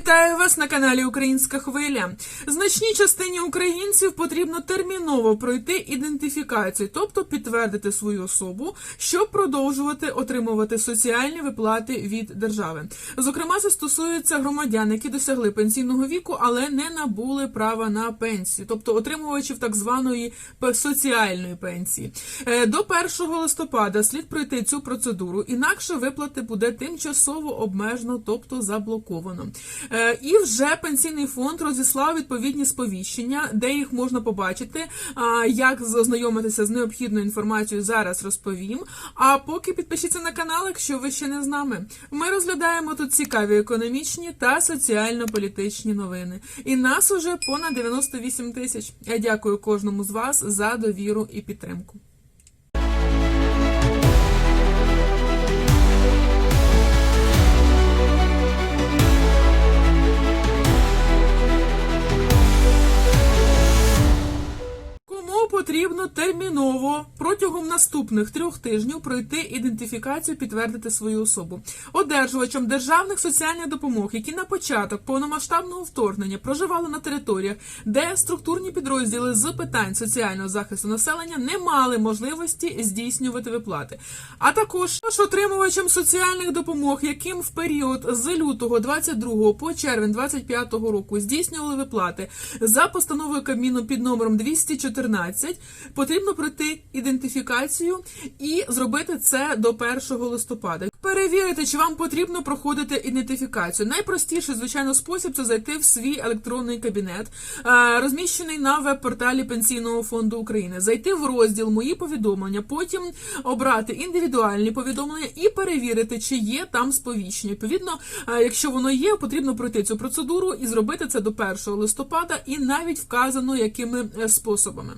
Вітаю вас на каналі Українська Хвиля. Значній частині українців потрібно терміново пройти ідентифікацію, тобто підтвердити свою особу, щоб продовжувати отримувати соціальні виплати від держави. Зокрема, це стосується громадян, які досягли пенсійного віку, але не набули права на пенсію, тобто отримувачів так званої соціальної пенсії. Е, До 1 листопада слід пройти цю процедуру, інакше виплати буде тимчасово обмежено, тобто заблоковано. Е, І вже пенсійний фонд розіслав відповідні сповіщення, де їх можна побачити. Як ознайомитися з необхідною інформацією, зараз розповім. А поки підпишіться на канал, якщо ви ще не з нами. Ми розглядаємо тут цікаві економічні та соціально-політичні новини. І нас уже понад 98 тисяч. Я дякую кожному з вас за довіру і підтримку. Протягом наступних трьох тижнів пройти ідентифікацію, підтвердити свою особу. Одержувачам державних соціальних допомог, які на початок повномасштабного вторгнення проживали на територіях, де структурні підрозділи з питань соціального захисту населення не мали можливості здійснювати виплати, а також отримувачам соціальних допомог, яким в період з лютого 22 по червень 25 року здійснювали виплати за постановою Кабміну під номером 214, потрібно пройти ідентифікацію і зробити це до 1 листопада. Перевірити, чи вам потрібно проходити ідентифікацію. Найпростіший, звичайно, спосіб це зайти в свій електронний кабінет, е, розміщений на веб-порталі Пенсійного фонду України, зайти в розділ Мої повідомлення, потім обрати індивідуальні повідомлення і перевірити, чи є там сповіщення. Відповідно, е, якщо воно є, потрібно пройти цю процедуру і зробити це до 1 листопада, і навіть вказано, якими е, способами.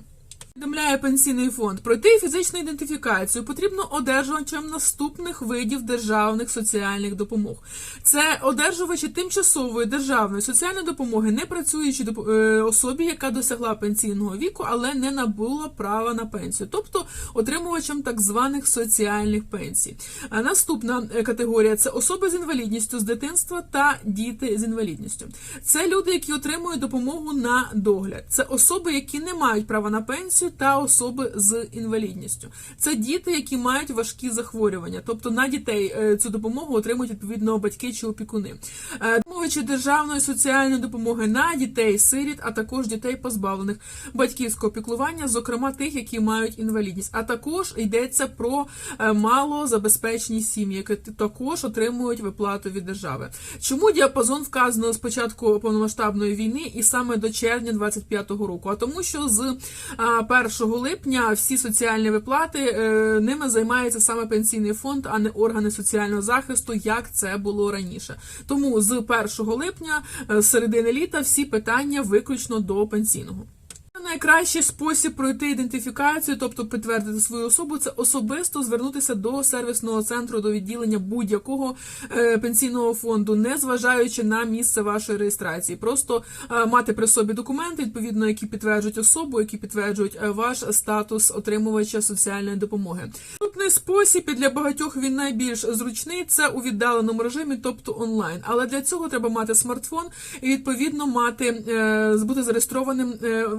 Повідомляє пенсійний фонд пройти фізичну ідентифікацію потрібно одержувачам наступних видів державних соціальних допомог. Це одержувачі тимчасової державної соціальної допомоги, не працюючи е, особі, яка досягла пенсійного віку, але не набула права на пенсію, тобто отримувачам так званих соціальних пенсій. А наступна е, категорія це особи з інвалідністю з дитинства та діти з інвалідністю. Це люди, які отримують допомогу на догляд. Це особи, які не мають права на пенсію, та особи з інвалідністю. Це діти, які мають важкі захворювання, тобто на дітей е, цю допомогу отримують відповідно батьки чи опікуни. Е, Допомогачі державної соціальної допомоги на дітей, сиріт, а також дітей позбавлених батьківського піклування, зокрема тих, які мають інвалідність. А також йдеться про е, малозабезпечені сім'ї, які також отримують виплату від держави. Чому діапазон вказано з початку повномасштабної війни і саме до червня 25-го року? А тому, що з 1 липня всі соціальні виплати е, ними займається саме пенсійний фонд, а не органи соціального захисту, як це було раніше. Тому з 1 липня, е, з середини літа, всі питання виключно до пенсійного. Найкращий спосіб пройти ідентифікацію, тобто підтвердити свою особу, це особисто звернутися до сервісного центру, до відділення будь-якого е, пенсійного фонду, не зважаючи на місце вашої реєстрації. Просто е, мати при собі документи, відповідно, які підтверджують особу, які підтверджують е, ваш статус отримувача соціальної допомоги. Наступний спосіб і для багатьох він найбільш зручний це у віддаленому режимі, тобто онлайн. Але для цього треба мати смартфон і відповідно мати бути зареєстрованим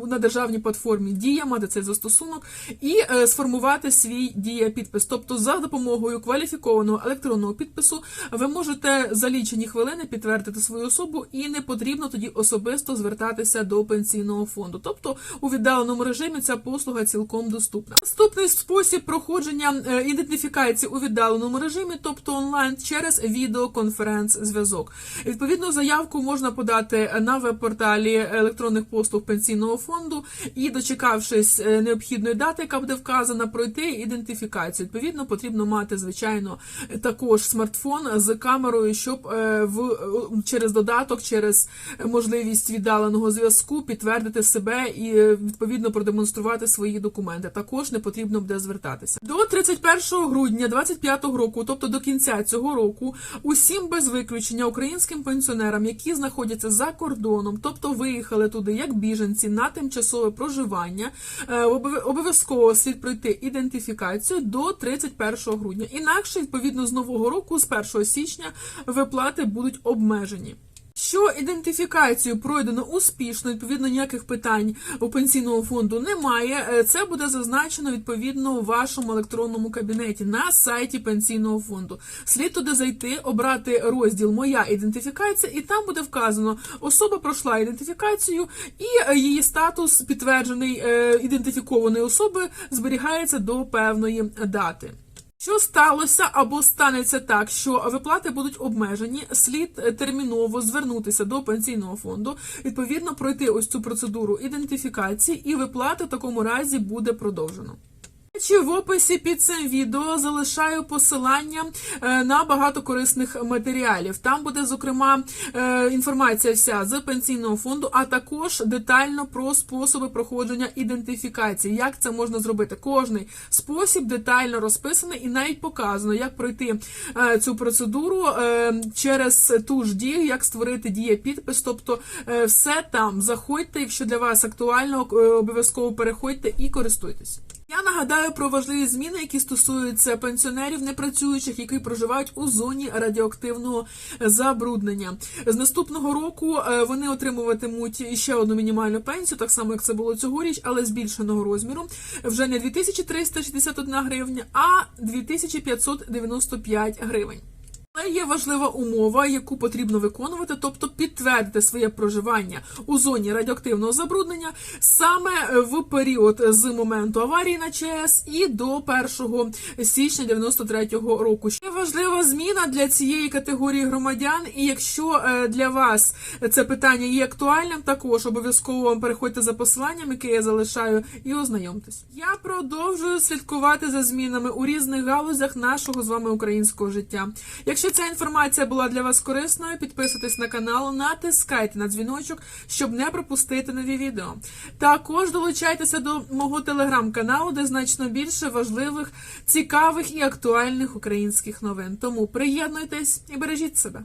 на державній платформі Дія, мати цей застосунок і е, сформувати свій дія підпис. Тобто, за допомогою кваліфікованого електронного підпису ви можете за лічені хвилини підтвердити свою особу, і не потрібно тоді особисто звертатися до пенсійного фонду. Тобто у віддаленому режимі ця послуга цілком доступна. Наступний спосіб проходження е, ідентифікації у віддаленому режимі, тобто онлайн, через відеоконференц-зв'язок. Відповідно, заявку можна подати на веб-порталі електронних послуг пенсійного фонду і, дочекавшись е, необхідної дати, яка буде вказана, пройти ідентифікацію. Відповідно, потрібно мати звичайно також смартфон з камерою, щоб е, в через додаток, через можливість віддаленого зв'язку підтвердити себе і е, відповідно продемонструвати свої документи. Також не потрібно буде звертатися до 31 грудня 25 року, тобто до кінця цього року, усім без виключення українським пенсіонерам, які знаходяться за кордоном, тобто виїхали туди як біженці на тимчасове проживання, е, обов'язково слід пройти ідентифікацію до 31 грудня. Інакше, відповідно, з нового року, з 1 січня, виплати будуть обмежені. Що ідентифікацію пройдено успішно, відповідно ніяких питань у пенсійного фонду немає. Е, Це буде зазначено відповідно у вашому електронному кабінеті на сайті пенсійного фонду. Слід туди зайти, обрати розділ Моя ідентифікація, і там буде вказано, особа пройшла ідентифікацію, і е, її статус підтверджений е, ідентифікованої особи зберігається до певної дати. Що сталося або станеться так, що виплати будуть обмежені, слід терміново звернутися до пенсійного фонду, відповідно пройти ось цю процедуру ідентифікації, і виплати в такому разі буде продовжено. Чи в описі під цим відео залишаю посилання е, на багато корисних матеріалів. Там буде зокрема е, інформація вся з пенсійного фонду, а також детально про способи проходження ідентифікації. Як це можна зробити? Кожний спосіб детально розписаний і навіть показано, як пройти е, цю процедуру через ту ж дію, як створити дієпідпис. Тобто е, все там заходьте, якщо для вас актуально, обов'язково переходьте і користуйтесь. Нагадаю про важливі зміни, які стосуються пенсіонерів непрацюючих, які проживають у зоні радіоактивного забруднення. З наступного року е, вони отримуватимуть ще одну мінімальну пенсію, так само як це було цьогоріч, але збільшеного розміру. Вже не 2361 гривня, а 2595 гривень. Але є важлива умова, яку потрібно виконувати, тобто підтвердити своє проживання у зоні радіоактивного забруднення саме в період з моменту аварії на ЧАЕС і до 1 січня 93-го року. Ще важлива зміна для цієї категорії громадян. І якщо е, для вас це питання є актуальним, також обов'язково переходьте за посиланням, яке я залишаю, і ознайомтесь. Я продовжую слідкувати за змінами у різних галузях нашого з вами українського життя. Якщо ця інформація була для вас корисною, підписуйтесь на канал, натискайте на дзвіночок, щоб не пропустити нові відео. Також долучайтеся до мого телеграм-каналу, де значно більше важливих, цікавих і актуальних українських новин. Тому приєднуйтесь і бережіть себе.